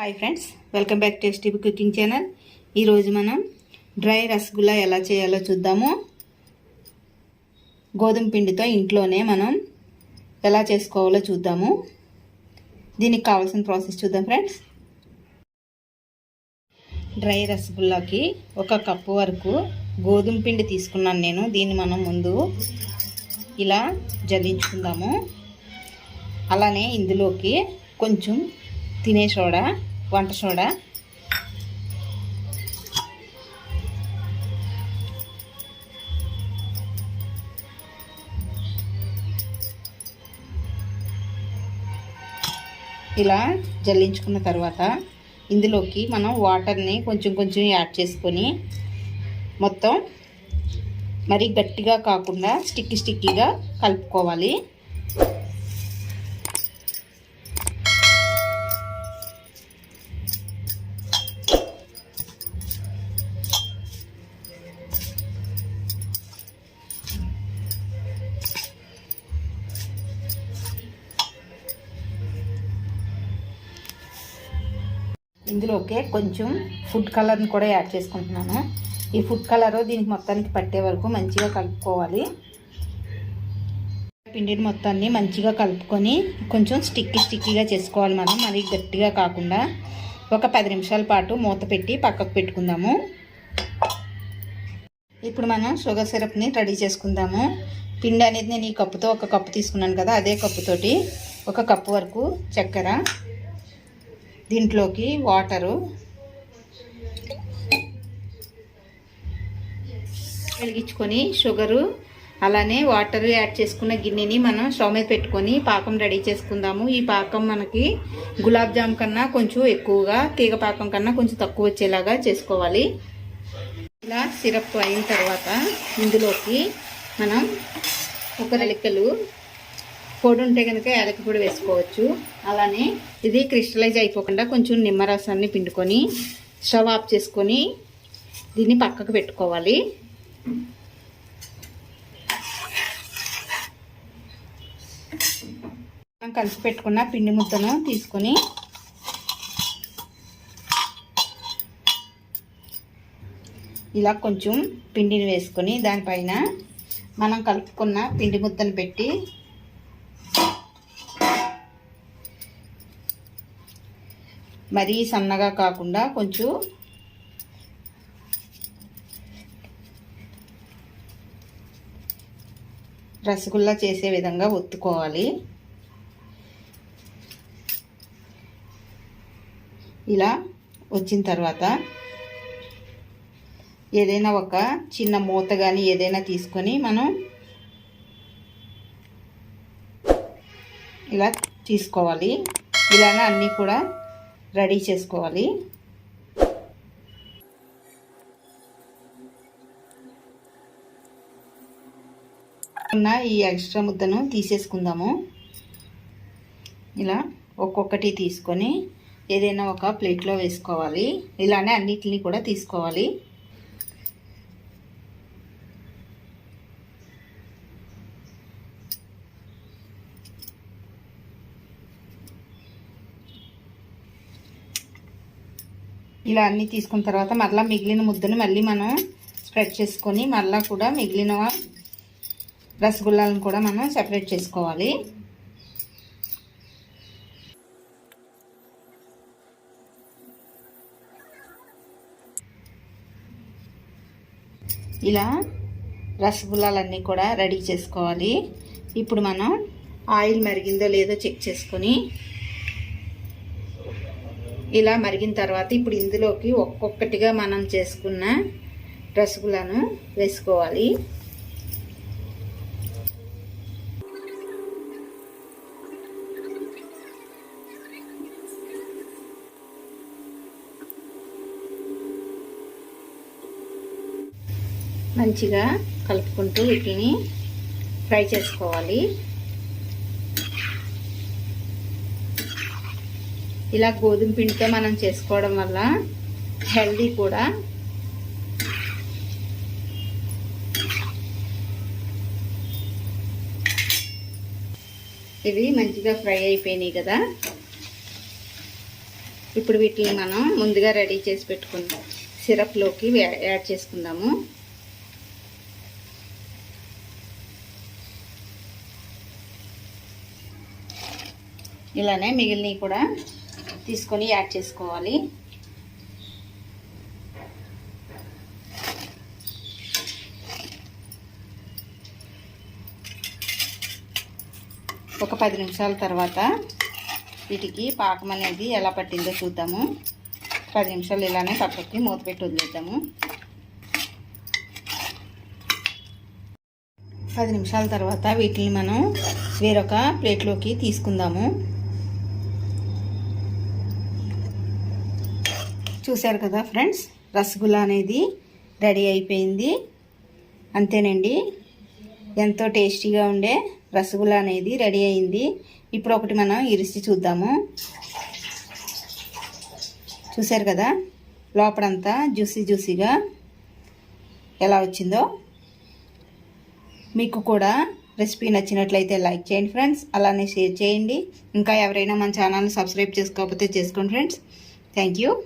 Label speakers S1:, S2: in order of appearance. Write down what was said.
S1: Hi friends welcome back tasty cooking channel ఈరోజు మనం dry rasgulla ఎలా చేయాలో చూద్దాము. గోధుమ పిండితో ఇంట్లోనే మనం ఎలా చేసుకోవాలో చూద్దాము. దీనికి కావాల్సిన ప్రాసెస్ చూద్దాం ఫ్రెండ్స్ డ్రై రసగుల్లాకి ఒక కప్పు వరకు గోధుమ పిండి తీసుకున్నాను నేను. దీన్ని మనం ముందు ఇలా జల్లించుకుందాము. అలానే ఇందులోకి కొంచెం తినే సోడా వంట సోడా. ఇలా జల్లించుకున్న తర్వాత ఇందులోకి మనం వాటర్ని కొంచెం కొంచెం యాడ్ చేసుకొని మొత్తం మరీ గట్టిగా కాకుండా స్టిక్కి స్టిక్కీగా కలుపుకోవాలి. ఇందులోకే కొంచెం ఫుడ్ కలర్ని కూడా యాడ్ చేసుకుంటున్నాను. ఈ ఫుడ్ కలర్ దీనికి మొత్తానికి పట్టే వరకు మంచిగా కలుపుకోవాలి. పిండిని మొత్తాన్ని మంచిగా కలుపుకొని కొంచెం స్టిక్కీ స్టిక్కీగా చేసుకోవాలి మనం. మరీ గట్టిగా కాకుండా ఒక పది నిమిషాల పాటు మూత పెట్టి పక్కకు పెట్టుకుందాము. ఇప్పుడు మనం షుగర్ సిరప్ని రెడీ చేసుకుందాము. పిండి అనేది నేను ఈ కప్పుతో ఒక కప్పు తీసుకున్నాను కదా అదే కప్పుతోటి ఒక కప్పు వరకు చక్కెర దీంట్లోకి వాటరు. వెలిగించుకొని షుగరు అలానే వాటర్ యాడ్ చేసుకున్న గిన్నెని మనం స్టవ్ మీద పెట్టుకొని పాకం రెడీ చేసుకుందాము. ఈ పాకం మనకి గులాబ్ జామ్ కన్నా కొంచెం ఎక్కువగా తీగ పాకం కన్నా కొంచెం తక్కువ వచ్చేలాగా చేసుకోవాలి. ఇలా సిరప్ అయిన తర్వాత ఇందులోకి మనం ఒక రెలికలు పొడి ఉంటే కనుక యాలకి పొడి వేసుకోవచ్చు. అలానే ఇది క్రిస్టలైజ్ అయిపోకుండా కొంచెం నిమ్మరసాన్ని పిండుకొని స్టవ్ ఆఫ్ చేసుకొని దీన్ని పక్కకు పెట్టుకోవాలి. మనం కలిసి పెట్టుకున్న పిండి ముద్దను తీసుకొని ఇలా కొంచెం పిండిని వేసుకొని దానిపైన మనం కలుపుకున్న పిండి ముద్దను పెట్టి మరీ సన్నగా కాకుండా కొంచెం రసగుల్లా చేసే విధంగా ఒత్తుకోవాలి. ఇలా వచ్చిన తర్వాత ఏదైనా ఒక చిన్న మూత కానీ ఏదైనా తీసుకొని మనం ఇలా తీసుకోవాలి. ఇలానే అన్నీ కూడా రెడీ చేసుకోవాలి. ఉన్న ఈ ఎక్స్ట్రా ముద్దను తీసేసుకుందాము. ఇలా ఒక్కొక్కటి తీసుకొని ఏదైనా ఒక ప్లేట్లో వేసుకోవాలి. ఇలానే అన్నిటిని కూడా తీసుకోవాలి. ఇలా అన్నీ తీసుకున్న తర్వాత మళ్ళీ మిగిలిన ముద్దను మళ్ళీ మనం స్ప్రెడ్ చేసుకొని మళ్ళీ కూడా మిగిలిన రసగుల్లాలను కూడా మనం సెపరేట్ చేసుకోవాలి. ఇలా రసగుల్లాలన్నీ కూడా రెడీ చేసుకోవాలి. ఇప్పుడు మనం ఆయిల్ మరిగిందో లేదో చెక్ చేసుకొని ఇలా మరిగిన తర్వాత ఇప్పుడు ఇందులోకి ఒక్కొక్కటిగా మనం చేసుకున్న రసగుల్లాను వేసుకోవాలి. మంచిగా కలుపుకుంటూ వీటిని ఫ్రై చేసుకోవాలి. ఇలా గోధుమ పిండితో మనం చేసుకోవడం వల్ల హెల్దీ కూడా. ఇవి మంచిగా ఫ్రై అయిపోయినాయి కదా. ఇప్పుడు వీటిని మనం ముందుగా రెడీ చేసి పెట్టుకుందాం సిరప్లోకి యాడ్ చేసుకుందాము. ఇలానే మిగిలినవి కూడా తీసుకొని యాడ్ చేసుకోవాలి. ఒక పది నిమిషాల తర్వాత వీటికి పాకం అనేది ఎలా పట్టిందో చూద్దాము. పది నిమిషాలు ఇలానే పక్కకి మూత పెట్టి వదిలేద్దాము. పది నిమిషాల తర్వాత వీటిని మనం వేరొక ప్లేట్లోకి తీసుకుందాము. చూశారు కదా ఫ్రెండ్స్? రసగుల్లా అనేది రెడీ అయిపోయింది. అంతేనండి. ఎంతో టేస్టీగా ఉండే రసగుల్లా అనేది రెడీ అయింది. ఇప్పుడు ఒకటి మనం ఇరిచి చూద్దాము. చూశారు కదా? లోపలంతా జ్యూసీ జ్యూసీగా ఎలా వచ్చిందో. మీకు కూడా రెసిపీ నచ్చినట్లయితే లైక్ చేయండి ఫ్రెండ్స్. అలానే షేర్ చేయండి. ఇంకా ఎవరైనా మన ఛానల్ని సబ్స్క్రైబ్ చేసుకోకపోతే చేసుకోండి ఫ్రెండ్స్. Thank you.